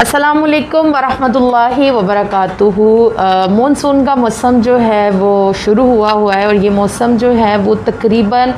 असलकम वरहमतुल्लाहि वबरकातुहू मानसून का मौसम जो है वो शुरू हुआ हुआ है और ये मौसम जो है वो तकरीबन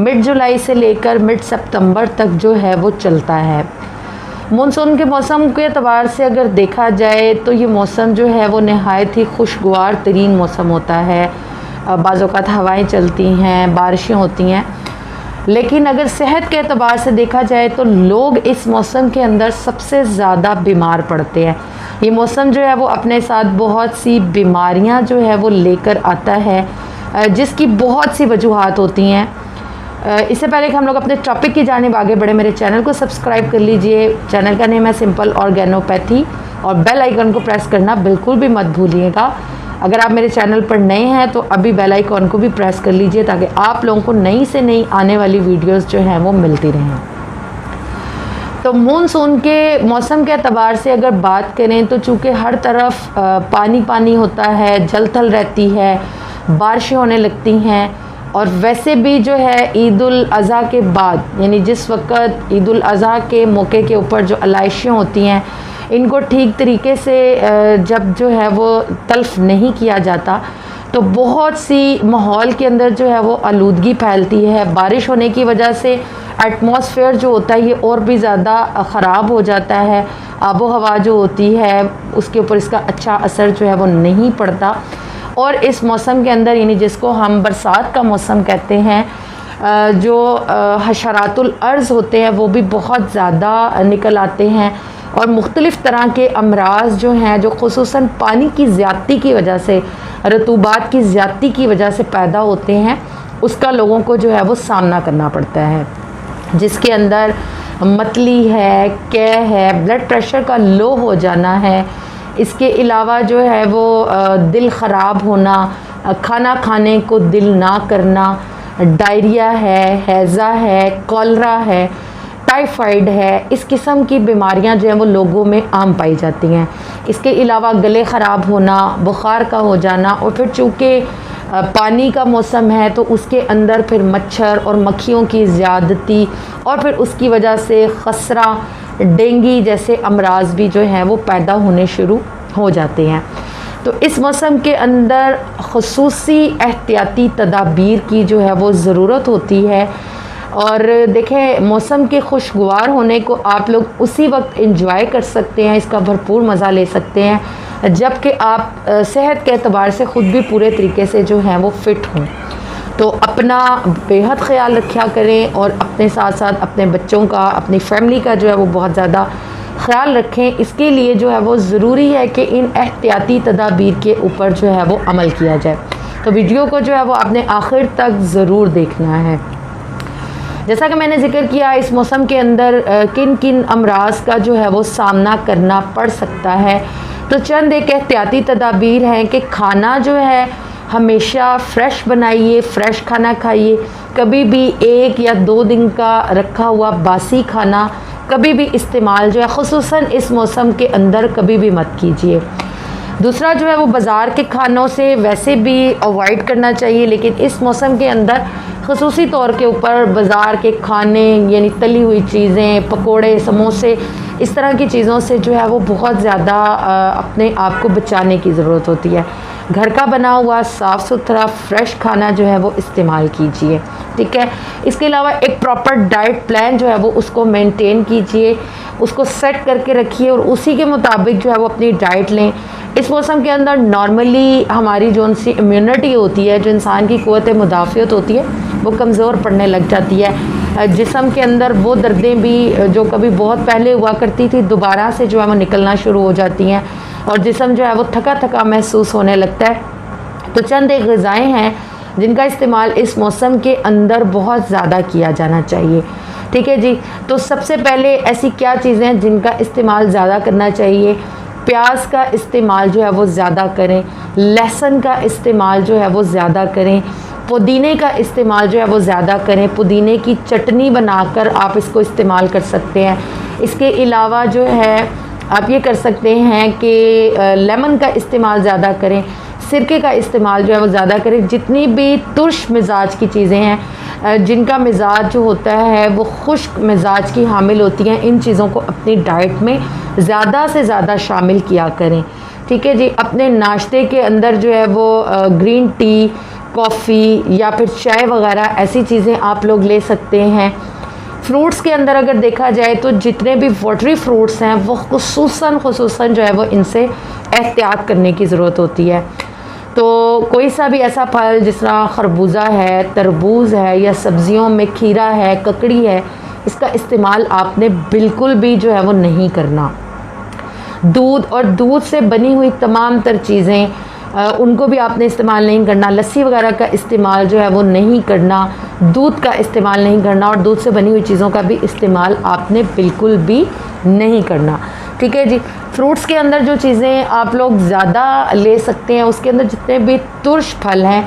मिड जुलाई से लेकर मिड सितंबर तक जो है वो चलता है। मानसून के मौसम के अतबार से अगर देखा जाए तो ये मौसम जो है वो नहायत ही खुशगवार तरीन मौसम होता है। बाज़ात हवाएँ चलती हैं, बारिशें होती हैं। लेकिन अगर सेहत के अतबार से देखा जाए तो लोग इस मौसम के अंदर सबसे ज़्यादा बीमार पड़ते हैं। ये मौसम जो है वो अपने साथ बहुत सी बीमारियाँ जो है वो लेकर आता है जिसकी बहुत सी वजूहत होती हैं। इससे पहले कि हम लोग अपने टॉपिक की जानब आगे बढ़े, मेरे चैनल को सब्सक्राइब कर लीजिए। चैनल का नेम है सिंपल ऑर्गेनोपैथी और बेल आइकन को प्रेस करना बिल्कुल भी मत भूलिएगा। अगर आप मेरे चैनल पर नए हैं तो अभी बेल आइकॉन को भी प्रेस कर लीजिए ताकि आप लोगों को नई से नई आने वाली वीडियोस जो हैं, वो मिलती रहें। तो मानसून के मौसम के अतबार से अगर बात करें तो चूँकि हर तरफ़ पानी पानी होता है जल थल रहती है, बारिशें होने लगती हैं, और वैसे भी जो है ईद अज़हा के बाद, यानी जिस वक्त ईद अज़हा के मौके के ऊपर जो अलाइशियाँ होती हैं इनको ठीक तरीके से जब जो है वो तल्फ नहीं किया जाता तो बहुत सी माहौल के अंदर जो है वो आलूदगी फैलती है। बारिश होने की वजह से एटमॉस्फेयर जो होता है, ये और भी ज़्यादा ख़राब हो जाता है। आबो हवा जो होती है, उसके ऊपर इसका अच्छा असर जो है वो नहीं पड़ता। और इस मौसम के अंदर, यानी जिसको हम बरसात का मौसम कहते हैं जो हशरातुल अर्ज़ होते हैं, वो भी बहुत ज़्यादा निकल आते हैं। और मुख्तलिफ़ तरह के अमराज जो हैं, जो खसूस पानी की ज़्यादती की वजह से, रतूबात की ज़्यादती की वजह से पैदा होते हैं, उसका लोगों को जो है वो सामना करना पड़ता है। जिसके अंदर मतली है, कै है, ब्लड प्रेशर का लो हो जाना है, इसके अलावा जो है वो दिल ख़राब होना खाना खाने को दिल ना करना, डायरिया है, हैज़ा है, कॉलरा है टाइफाइड है, इस किस्म की बीमारियाँ जो हैं वो लोगों में आम पाई जाती हैं। इसके अलावा गले ख़राब होना, बुखार का हो जाना और फिर चूँकि पानी का मौसम है तो उसके अंदर फिर मच्छर और मक्खियों की ज़्यादती और फिर उसकी वजह से खसरा, डेंगी जैसे अमराज भी जो हैं वो पैदा होने शुरू हो जाते हैं। तो इस मौसम के अंदर खसूस एहतियाती तदाबीर की जो है वो ज़रूरत होती है और देखें, मौसम के खुशगवार होने को आप लोग उसी वक्त इंजॉय कर सकते हैं, इसका भरपूर मज़ा ले सकते हैं, जबकि आप सेहत के अतबार से ख़ुद भी पूरे तरीके से जो हैं वो फ़िट हों। तो अपना बेहद ख्याल रखा करें और अपने साथ साथ अपने बच्चों का, अपनी फैमिली का जो है वो बहुत ज़्यादा ख्याल रखें। इसके लिए जो है वो ज़रूरी है कि इन एहतियाती तदाबीर के ऊपर जो है वो अमल किया जाए। तो वीडियो को जो है वो आपने आखिर तक ज़रूर देखना है। जैसा कि मैंने ज़िक्र किया, इस मौसम के अंदर किन किन अमराज का जो है वो सामना करना पड़ सकता है। तो चंद एक एहतियाती तदाबीर हैं कि खाना जो है, हमेशा फ्रेश बनाइए, फ्रेश खाना खाइए। कभी भी एक या दो दिन का रखा हुआ बासी खाना कभी भी इस्तेमाल जो है खसूस इस मौसम के अंदर कभी भी मत कीजिए। दूसरा जो है वो बाज़ार के खानों से वैसे भी अवॉइड करना चाहिए, लेकिन इस मौसम के अंदर खसूस तौर के ऊपर बाज़ार के खाने, यानी तली हुई चीज़ें, पकोड़े, समोसे, इस तरह की चीज़ों से जो है वो बहुत ज़्यादा अपने आप को बचाने की ज़रूरत होती है। घर का बना हुआ साफ़ सुथरा फ्रेश खाना जो है वो इस्तेमाल कीजिए, ठीक है? इसके अलावा एक प्रॉपर डाइट प्लान जो है वो उसको मेंटेन कीजिए, उसको सेट करके रखिए और उसी के मुताबिक जो है वो अपनी डाइट लें। इस मौसम के अंदर नॉर्मली हमारी जो सी इम्यूनिटी होती है, जो इंसान की क़वत मुदाफ़त होती है, वो कमज़ोर पड़ने लग जाती है। जिसम के अंदर वो दर्दें भी जो कभी बहुत पहले हुआ करती थी, दोबारा से जो है वो निकलना शुरू हो जाती हैं और जिसम जो है वो थका थका महसूस होने लगता है। तो चंद एक गज़ाएँ हैं जिनका इस्तेमाल इस मौसम के अंदर बहुत ज़्यादा किया जाना चाहिए। ठीक है जी? तो सबसे पहले ऐसी क्या चीज़ें हैं जिनका इस्तेमाल ज़्यादा करना चाहिए? प्याज का इस्तेमाल जो है वो ज़्यादा करें, लहसुन का इस्तेमाल जो है वो ज़्यादा करें, पुदीने का इस्तेमाल जो है वो ज़्यादा करें, पुदीने की चटनी बनाकर आप इसको इस्तेमाल कर सकते हैं। इसके अलावा जो है, आप ये कर सकते हैं कि लेमन का इस्तेमाल ज़्यादा करें, सिरके का इस्तेमाल जो है वो ज़्यादा करें। जितनी भी तुर्श मिजाज की चीज़ें हैं जिनका मिजाज जो होता है, वो खुश्क मिजाज की हामिल होती हैं। इन चीज़ों को अपनी डाइट में ज़्यादा से ज़्यादा शामिल किया करें। ठीक है जी? अपने नाश्ते के अंदर जो है वो ग्रीन टी, कॉफ़ी या फिर चाय वगैरह, ऐसी चीज़ें आप लोग ले सकते हैं। फ्रूट्स के अंदर अगर देखा जाए तो जितने भी वाटरी फ्रूट्स हैं, वो खसूसन खसूसन जो है वो इनसे एहतियात करने की ज़रूरत होती है। तो कोई सा भी ऐसा फल जिस तरह खरबूजा है, तरबूज है या सब्जियों में खीरा है, ककड़ी है, इसका इस्तेमाल आपने बिल्कुल भी जो है वो नहीं करना। दूध और दूध से बनी हुई तमाम तर चीज़ें उनको भी आपने इस्तेमाल नहीं करना। लस्सी वगैरह का इस्तेमाल जो है वो नहीं करना। दूध का इस्तेमाल नहीं करना और दूध से बनी हुई चीज़ों का भी इस्तेमाल आपने बिल्कुल भी नहीं करना। ठीक है जी। फ्रूट्स के अंदर जो चीज़ें आप लोग ज़्यादा ले सकते हैं, उसके अंदर जितने भी तुर्श फल हैं,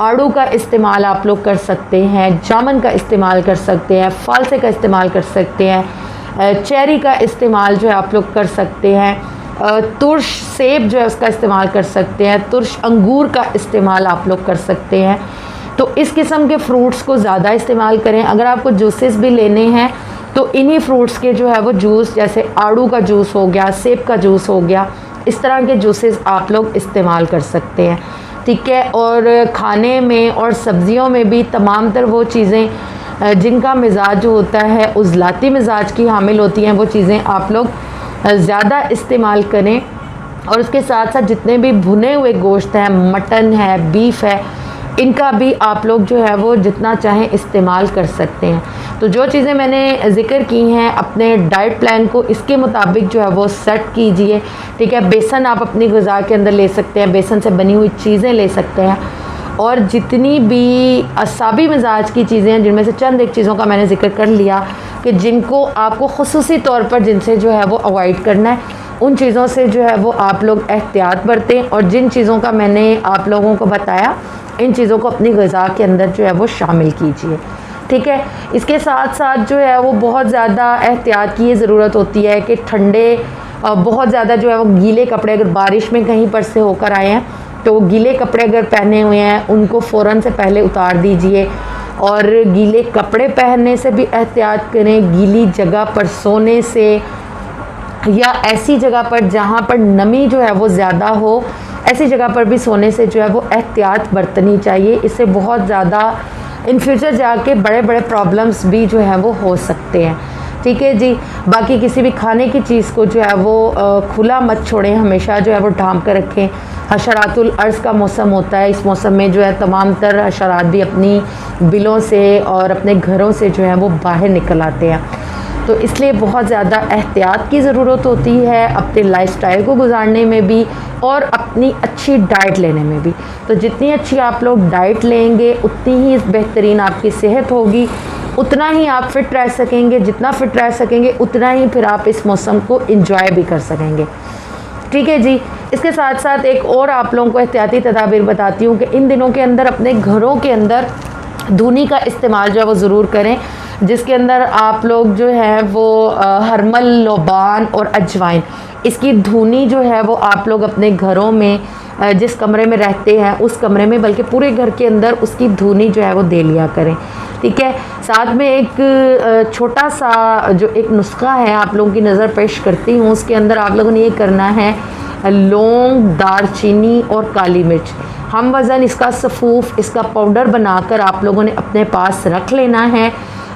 आड़ू का इस्तेमाल आप लोग कर सकते हैं, जामन का इस्तेमाल कर सकते हैं, फालसे का इस्तेमाल कर सकते हैं चेरी का इस्तेमाल जो है आप लोग कर सकते हैं तुर्श सेब जो है उसका इस्तेमाल कर सकते हैं, तुर्श अंगूर का इस्तेमाल आप लोग कर सकते हैं। तो इस किस्म के फ्रूट्स को ज़्यादा इस्तेमाल करें। अगर आपको जूसेस भी लेने हैं तो इन्हीं फ्रूट्स के जो है वो जूस जैसे आड़ू का जूस हो गया, सेब का जूस हो गया, इस तरह के जूसेस आप लोग इस्तेमाल कर सकते हैं। ठीक है? और खाने में और सब्जियों में भी तमाम तर वो चीज़ें जिनका मिजाज जो होता है उजलाती मिजाज की हामिल होती हैं, वो चीज़ें आप लोग ज़्यादा इस्तेमाल करें। और उसके साथ साथ जितने भी भुने हुए गोश्त हैं, मटन है, बीफ है, इनका भी आप लोग जो है वो जितना चाहें इस्तेमाल कर सकते हैं। तो जो चीज़ें मैंने ज़िक्र की हैं, अपने डाइट प्लान को इसके मुताबिक जो है वो सेट कीजिए। ठीक है, बेसन आप अपनी गज़ा के अंदर ले सकते हैं, बेसन से बनी हुई चीज़ें ले सकते हैं। और जितनी भी असाबी मिजाज की चीज़ें हैं, जिनमें से चंद एक चीज़ों का मैंने ज़िक्र कर लिया कि जिनको आपको खसूसी तौर पर जिनसे जो है वो अवॉइड करना है, उन चीज़ों से जो है वो आप लोग एहतियात बरतें। और जिन चीज़ों का मैंने आप लोगों को बताया, इन चीज़ों को अपनी गज़ा के अंदर जो है वो शामिल कीजिए। ठीक है? इसके साथ साथ जो है वो बहुत ज़्यादा एहतियात की ज़रूरत होती है कि ठंडे बहुत ज़्यादा जो है वो गीले कपड़े अगर बारिश में कहीं पर से होकर आए हैं तो गीले कपड़े अगर पहने हुए हैं, उनको फ़ौर से पहले उतार दीजिए। और गीले कपड़े पहनने से भी एहतियात करें, गीली जगह पर सोने से या ऐसी जगह पर जहाँ पर नमी जो है वो ज़्यादा हो, ऐसी जगह पर भी सोने से जो है वो एहतियात बरतनी चाहिए। इससे बहुत ज़्यादा इन फ्यूचर जाके बड़े बड़े प्रॉब्लम्स भी जो है वो हो सकते हैं। ठीक है जी? बाकी किसी भी खाने की चीज़ को जो है वो खुला मत छोड़ें। हमेशा जो है वो ढांप कर रखें। हशरातुल अर्ज़ का मौसम होता है। इस मौसम में जो है तमाम तर हशरात भी अपनी बिलों से और अपने घरों से जो है वो बाहर निकल आते हैं। तो इसलिए बहुत ज़्यादा एहतियात की ज़रूरत होती है अपने लाइफस्टाइल को गुजारने में भी और अपनी अच्छी डाइट लेने में भी। तो जितनी अच्छी आप लोग डाइट लेंगे, उतनी ही बेहतरीन आपकी सेहत होगी। उतना ही आप फिट रह सकेंगे, जितना फिट रह सकेंगे, उतना ही फिर आप इस मौसम को इंजॉय भी कर सकेंगे। ठीक है जी? इसके साथ साथ एक और आप लोगों को एहतियाती तदाबीर बताती हूँ कि इन दिनों के अंदर, अपने घरों के अंदर धुनी का इस्तेमाल जो है वो ज़रूर करें। जिसके अंदर आप लोग जो है वो हरमल, लोबान और अजवाइन। इसकी धुनी जो है वो आप लोग अपने घरों में जिस कमरे में रहते हैं, उस कमरे में, बल्कि पूरे घर के अंदर उसकी धुनी जो है वो दे लिया करें। ठीक है? साथ में एक छोटा सा जो एक नुस्खा है, आप लोगों की नज़र पेश करती हूँ। उसके अंदर आप लोगों ने ये करना है, लौंग दारचीनी और काली मिर्च। हम वज़न, इसका सफ़ूफ, इसका पाउडर बनाकर आप लोगों ने अपने पास रख लेना है।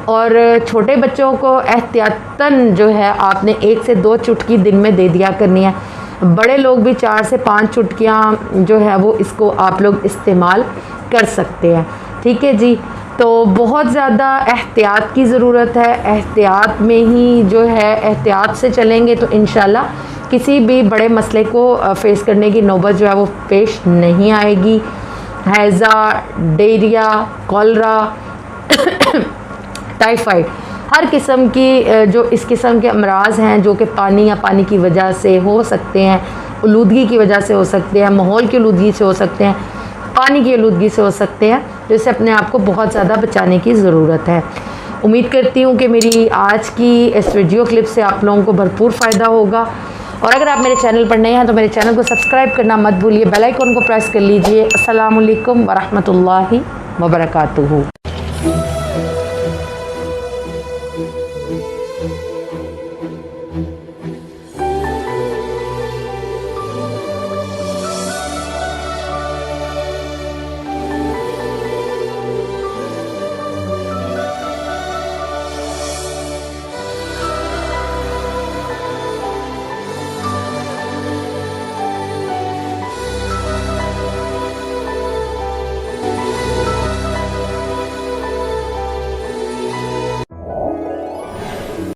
और छोटे बच्चों को एहतियातन जो है आपने एक से दो चुटकी दिन में दे दिया करनी है। बड़े लोग भी चार से पाँच चुटकियाँ जो है वो इसको आप लोग इस्तेमाल कर सकते हैं। ठीक है जी? तो बहुत ज़्यादा एहतियात की ज़रूरत है। एहतियात में ही जो है एहतियात से चलेंगे तो इन किसी भी बड़े मसले को फेस करने की नौबत जो है वो पेश नहीं आएगी। हैज़ा, डेरिया, कॉलरा टाइफाइड हर किस्म की जो इस किस्म के अमराज हैं, जो कि पानी या पानी की वजह से हो सकते हैं आलूदगी की वजह से हो सकते हैं, माहौल की आलूदगी से हो सकते हैं, पानी की आलूदगी से हो सकते हैं जिससे अपने आप को बहुत ज़्यादा बचाने की ज़रूरत है। उम्मीद करती हूँ कि मेरी आज की इस वीडियो क्लिप से आप लोगों को भरपूर फ़ायदा होगा। और अगर आप मेरे चैनल पर नए हैं तो मेरे चैनल को सब्सक्राइब करना मत भूलिए, बेल आइकन को प्रेस कर लीजिए। अस्सलाम वालेकुम वरहमतुल्लाहि वबरकातुहू।